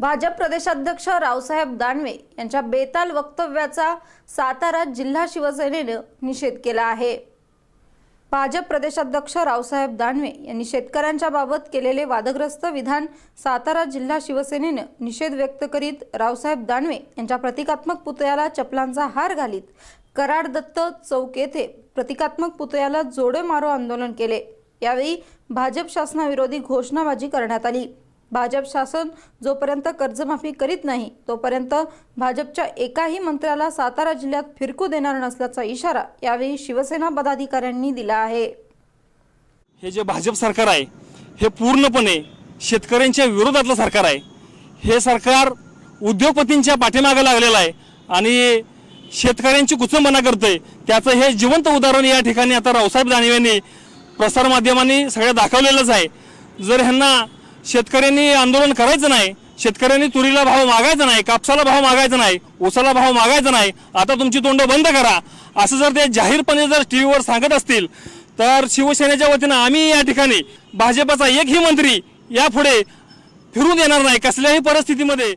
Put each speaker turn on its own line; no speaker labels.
भाजप प्रदेशाध्यक्ष रावसाहेब दानवे यांच्या बेताल वक्तव्याचा सातारा जिल्हा शिवसेनेनं निषेध केला आहे. भाजप प्रदेशाध्यक्ष रावसाहेब दानवे यांनी शेतकऱ्यांच्या बाबत केलेले वादग्रस्त विधान सातारा जिल्हा शिवसेनेनं निषेध व्यक्त करीत रावसाहेब दानवे यांच्या प्रतिकात्मक पुतळ्याला चपलांचा हार घालीत कराड दत्त चौक येथे प्रतिकात्मक पुतळ्याला जोडे मारो आंदोलन केले. यावेळी भाजप शासनाविरोधी घोषणाबाजी करण्यात आली. भाजप शासन जोपर्यंत कर्जमाफी करीत नाही तोपर्यंत भाजपच्या एकाही मंत्र्याला सातारा जिल्ह्यात फिरकू देणार नसल्याचा इशारा यावेळी शिवसेना पदाधिकाऱ्यांनी दिला आहे.
हे जे भाजप सरकार आहे हे पूर्णपणे शेतकऱ्यांच्या विरोधातलं सरकार आहे. हे सरकार उद्योगपतींच्या पाठीमागे लागलेलं आहे आणि शेतकऱ्यांची कुचंबना करतंय. त्याचं हे जिवंत उदाहरण या ठिकाणी आता रावसाहेब दानवे यांनी प्रसारमाध्यमांनी सगळं दाखवलेलंच आहे. जर ह्यांना शेतकऱ्यांनी आंदोलन करायचं नाही शेतकऱ्यांनी तुरीला भाव मागायचा नाही कापसाला भाव मागायचा नाही ऊसाला भाव मागायचा नाही आता तुमची तोंड बंद करा. असं जर ते जाहीरपणे जर टी व्हीवर सांगत असतील तर शिवसेनेच्या वतीनं आम्ही या ठिकाणी भाजपचा एकही मंत्री यापुढे फिरून येणार नाही कसल्याही परिस्थितीमध्ये.